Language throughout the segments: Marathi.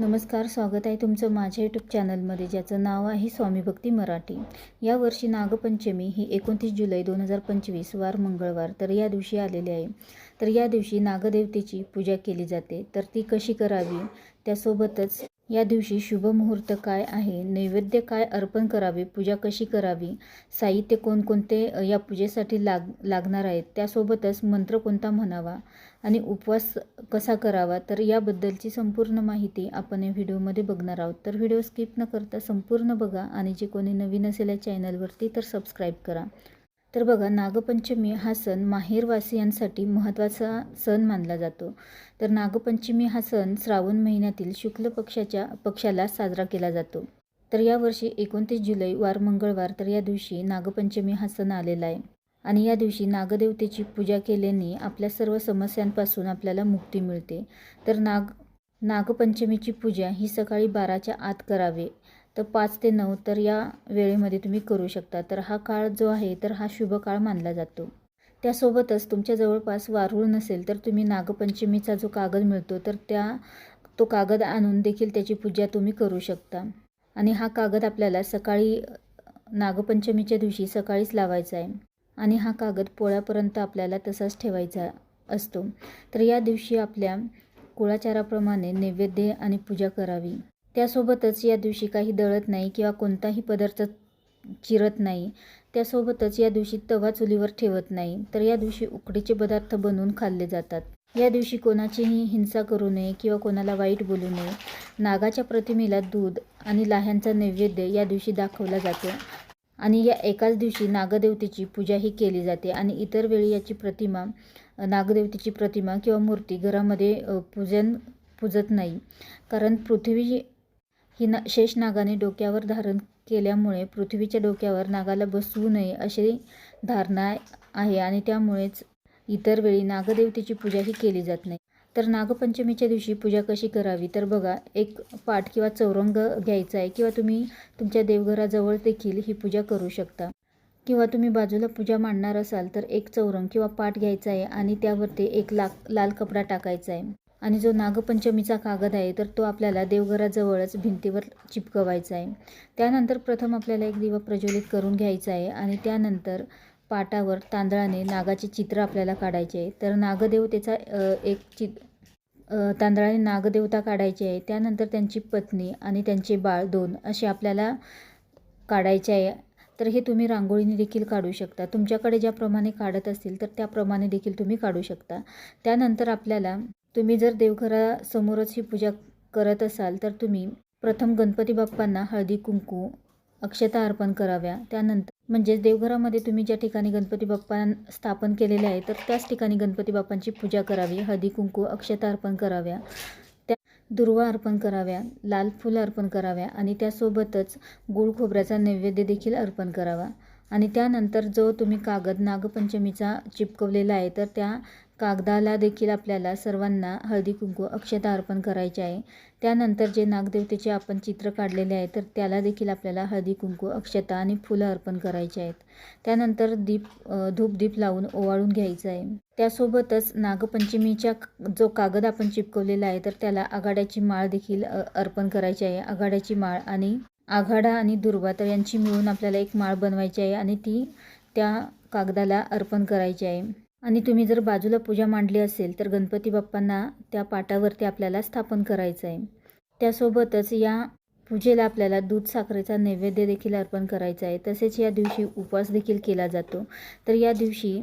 नमस्कार स्वागत आहे तुमचं माझ्या यूट्यूब चॅनलमध्ये ज्याचं नाव आहे स्वामी भक्ती मराठी. यावर्षी नागपंचमी ही एकोणतीस जुलै दोन हजार पंचवीस वार मंगळवार तर या दिवशी आलेली आहे. तर या दिवशी नागदेवतेची पूजा केली जाते. तर ती कशी करावी? त्यासोबतच या दिवशी शुभ मुहूर्त काय आहे? नैवेद्य काय अर्पण करावे? पूजा कशी करावी? साहित्य कोणकोणते या पूजेसाठी लाग लागणार आहेत? त्यासोबतच मंत्र कोणता म्हणावा? आणि उपवास कसा करावा? तर याबद्दलची संपूर्ण माहिती आपण या व्हिडिओमध्ये बघणार आहोत. तर व्हिडिओ स्किप न करता संपूर्ण बघा आणि जे कोणी नवीन असेल या चॅनलवरती तर सबस्क्राईब करा. तर बघा नागपंचमी हा सण माहेरवासियांसाठी महत्त्वाचा सण मानला जातो. तर नागपंचमी हा सण श्रावण महिन्यातील शुक्ल पक्षाच्या पक्षाला साजरा केला जातो. तर यावर्षी एकोणतीस जुलै वार मंगळवार तर या दिवशी नागपंचमी हा सण आलेला आहे. आणि या दिवशी नागदेवतेची पूजा केल्याने आपल्या सर्व समस्यांपासून आपल्याला मुक्ती मिळते. तर नाग नागपंचमीची पूजा ही सकाळी बाराच्या आत करावे. तर पाच ते नऊ तर या वेळेमध्ये तुम्ही करू शकता. तर हा काळ जो आहे तर हा शुभ काळ मानला जातो. त्यासोबतच तुमच्या जवळपास वारूळ नसेल तर तुम्ही नागपंचमीचा जो कागद मिळतो तर त्या तो कागद आणून देखील त्याची पूजा तुम्ही करू शकता. आणि हा कागद आपल्याला सकाळी नागपंचमीच्या दिवशी सकाळीच लावायचा आहे. आणि हा कागद पोळ्यापर्यंत आपल्याला तसाच ठेवायचा असतो. तर या दिवशी आपल्या कुळाचाराप्रमाणे नैवेद्य आणि पूजा करावी. त्यासोबतच या दिवशी काही दळत नाही किंवा कोणताही पदार्थ चिरत नाही. त्यासोबतच या दिवशी तवा चुलीवर ठेवत नाही. तर या दिवशी उकडीचे पदार्थ बनवून खाल्ले जातात. या दिवशी कोणाचीही हिंसा करू नये किंवा कोणाला वाईट बोलू नये. नागाच्या प्रतिमेला दूध आणि लाह्यांचा नैवेद्य या दिवशी दाखवला जातो. आणि या एकाच दिवशी नागदेवतेची पूजाही केली जाते आणि इतर वेळी याची प्रतिमा नागदेवतेची प्रतिमा किंवा मूर्ती घरामध्ये पूजन पूजत नाही. कारण पृथ्वी ही ना शेषनागाने डोक्यावर धारण केल्यामुळे पृथ्वीच्या डोक्यावर नागाला बसवू नये अशी धारणा आहे आणि त्यामुळेच इतर वेळी नागदेवतेची पूजा ही केली जात नाही. तर नागपंचमीच्या दिवशी पूजा कशी करावी? तर बघा एक पाठ किंवा चौरंग घ्यायचा आहे किंवा तुम्ही तुमच्या देवघराजवळ देखील ही पूजा करू शकता. किंवा तुम्ही बाजूला पूजा मांडणार असाल तर एक चौरंग किंवा पाठ घ्यायचा आहे आणि त्यावरती एक लाक लाल कपडा टाकायचा आहे. आणि जो नागपंचमीचा कागद आहे तर तो आपल्याला देवघराजवळच भिंतीवर चिपकवायचा आहे. त्यानंतर प्रथम आपल्याला एक दिवा प्रज्वलित करून घ्यायचा आहे आणि त्यानंतर पाटावर तांदळाने नागाचे चित्र आपल्याला काढायचे आहे. तर नागदेवतेचा एक चित तांदळाने नागदेवता काढायची आहे. त्यानंतर त्यांची पत्नी आणि त्यांचे बाळ दोन असे आपल्याला काढायचे आहे. तर हे तुम्ही रांगोळीने देखील काढू शकता. तुमच्याकडे ज्याप्रमाणे काढत असतील तर त्याप्रमाणे देखील तुम्ही काढू शकता. त्यानंतर आपल्याला तुम्ही जर देवघरासमोरच ही पूजा करत असाल तर तुम्ही प्रथम गणपती बाप्पांना हळदी कुंकू अक्षता अर्पण कराव्या. त्यानंतर म्हणजेच देवघरामध्ये तुम्ही ज्या ठिकाणी गणपती बाप्पा स्थापन केलेले आहे तर त्याच ठिकाणी गणपती बाप्पांची पूजा करावी. हळदी कुंकू अक्षता अर्पण कराव्या. त्या दुर्वा अर्पण कराव्या लाल फुलं अर्पण कराव्या आणि त्यासोबतच गुळ खोबऱ्याचा नैवेद्य देखील अर्पण करावा. आणि त्यानंतर जो तुम्ही कागद नागपंचमीचा चिपकवलेला आहे तर त्या कागदाला देखील आपल्याला सर्वांना हळदी कुंकू अक्षता अर्पण करायचे आहे. त्यानंतर जे नागदेवतेचे आपण चित्र काढलेले आहे तर त्याला देखील आपल्याला हळदी कुंकू अक्षता आणि फुलं अर्पण करायचे आहेत. त्यानंतर दीप धूप दीप लावून ओवाळून घ्यायचं आहे. त्यासोबतच नागपंचमीच्या जो कागद आपण चिपकवलेला आहे तर त्याला आघाड्याची माळ देखील अर्पण करायची आहे. आघाड्याची माळ आणि आघाडा आणि दुर्वा तर यांची मिळून आपल्याला एक माळ बनवायची आहे आणि ती त्या कागदाला अर्पण करायची आहे. आणि तुम्ही जर बाजूला पूजा मांडली असेल तर गणपती बाप्पांना त्या पाटावरती आपल्याला स्थापन करायचं आहे त्यासोबतच या पूजेला आपल्याला दूध साखरेचा नैवेद्य देखील अर्पण करायचा आहे तसेच या दिवशी उपवास देखील केला जातो. तर या दिवशी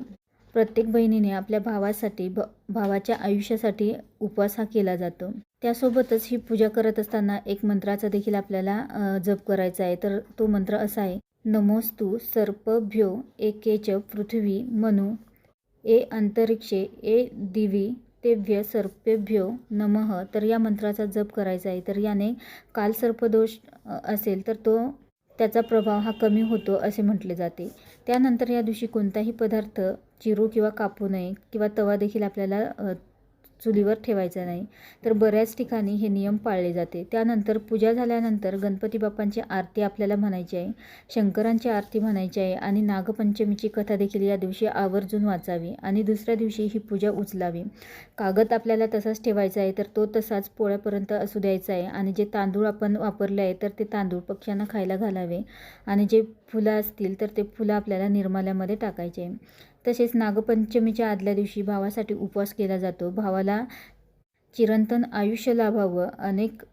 प्रत्येक बहिणीने आपल्या भावासाठी भ भावाच्या आयुष्यासाठी उपवास हा केला जातो. त्यासोबतच ही पूजा करत असताना एक मंत्राचा देखील आपल्याला जप करायचा आहे तर तो मंत्र असा आहे नमोस्तू सर्पभ्यो एकेच पृथ्वी मनु ए अंतरिक्षे ए दिवी तेभ्य सर्पेभ्यो नमः. तर या मंत्राचा जप करायचा आहे. तर याने कालसर्पदोष असेल तर तो त्याचा प्रभाव हा कमी होतो असे म्हटले जाते. त्यानंतर या दिवशी कोणताही पदार्थ चिरू किंवा कापू नये किंवा तवा देखील आपल्याला चुलीवर ठेवायचा नाही. तर बऱ्याच ठिकाणी हे नियम पाळले जाते. त्यानंतर पूजा झाल्यानंतर गणपती बाप्पांची आरती आपल्याला म्हणायची आहे. शंकरांची आरती म्हणायची आहे आणि नागपंचमीची कथा देखील या दिवशी आवर्जून वाचावी आणि दुसऱ्या दिवशी ही पूजा उचलावी. कागद आपल्याला तसाच ठेवायचा आहे तर तो तसाच पोळ्यापर्यंत असू द्यायचा आहे आणि जे तांदूळ आपण वापरले आहे तर ते तांदूळ पक्ष्यांना खायला घालावे आणि जे फुलं असतील तर ते फुलं आपल्याला निर्माल्यामध्ये टाकायचे आहे. तसेच नागपंचमीच्या आदल्या दिवशी भावासाठी उपवास केला जातो. भावाला चिरंतन आयुष्य लाभावं अनेक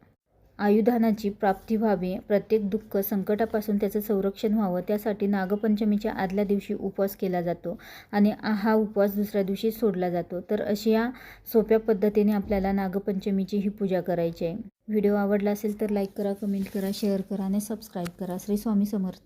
आयुधानाची प्राप्ती व्हावी प्रत्येक दुःख संकटापासून त्याचं संरक्षण व्हावं त्यासाठी नागपंचमीच्या आदल्या दिवशी उपवास केला जातो आणि हा उपवास दुसऱ्या दिवशी सोडला जातो. तर अशी या सोप्या पद्धतीने आपल्याला नागपंचमीची ही पूजा करायची आहे. व्हिडिओ आवडला असेल तर लाईक करा कमेंट करा शेअर करा आणि सबस्क्राईब करा. श्री स्वामी समर्थ.